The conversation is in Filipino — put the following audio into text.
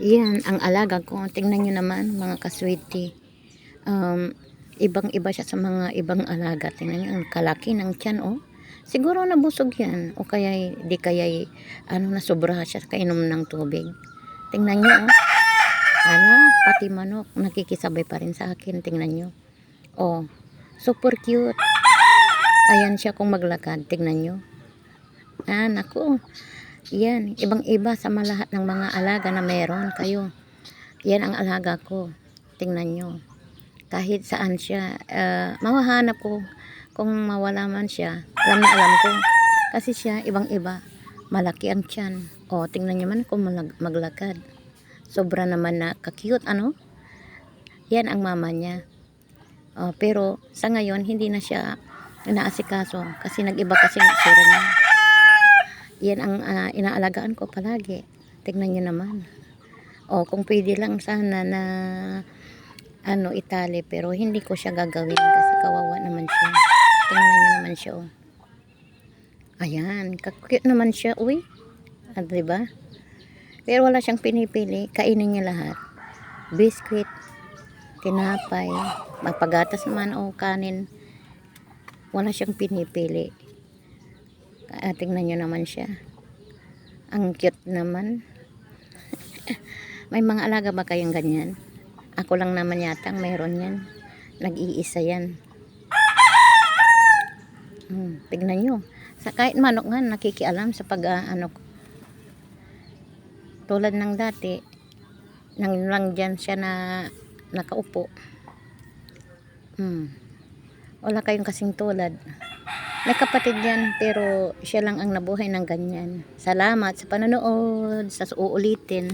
Yan, ang alaga ko. Tingnan nyo naman, mga kaswiti. Um, ibang-iba siya sa mga ibang alaga. Tingnan nyo, ang kalaki ng tiyan, oh. Siguro nabusog yan. O kaya, di kaya, ano, nasobra siya kainom ng tubig. Tingnan nyo, oh. Ala, pati manok, nakikisabay pa rin sa akin. Tingnan nyo. Oh, super cute. Ayan siya kung maglakad. Tingnan nyo. Ah, naku. Yan, ibang-iba sa malahat ng mga alaga na meron kayo. Yan ang alaga ko. Tingnan nyo. Kahit saan siya, uh, mawahanap ko kung mawala man siya. Alam na alam ko. Kasi siya, ibang-iba. Malaki ang tiyan. O, tingnan nyo man kung maglakad. Sobra naman na kakute, ano? Yan ang mama niya. O, pero sa ngayon, hindi na siya inaasikaso. Kasi nag-iba kasi ang itsura niya. Yan ang ah, inaalagaan ko palagi. Tingnan nyo naman. O, kung pwede lang sana na ano, itali. Pero hindi ko siya gagawin kasi kawawa naman siya. Tingnan nyo naman siya, oh. Ayan, kakute naman siya, uy. Ah, diba? Pero wala siyang pinipili. Kainin niya lahat. Biscuit, tinapay, mapagatas naman o kanin. Wala siyang pinipili. Ah, tingnan nyo naman siya. Ang cute naman. May mga alaga ba kayong ganyan? Ako lang naman yata ang mayroon yan. Nag-iisa yan. Hmm, tignan nyo. Sa kahit manok nga nakikialam sa pag ah, ano tulad ng dati nang lang dyan siya na nakaupo. Hmm. Wala kayong kasing tulad. May kapatid yan, pero siya lang ang nabuhay ng ganyan. Salamat sa panonood, sa uulitin.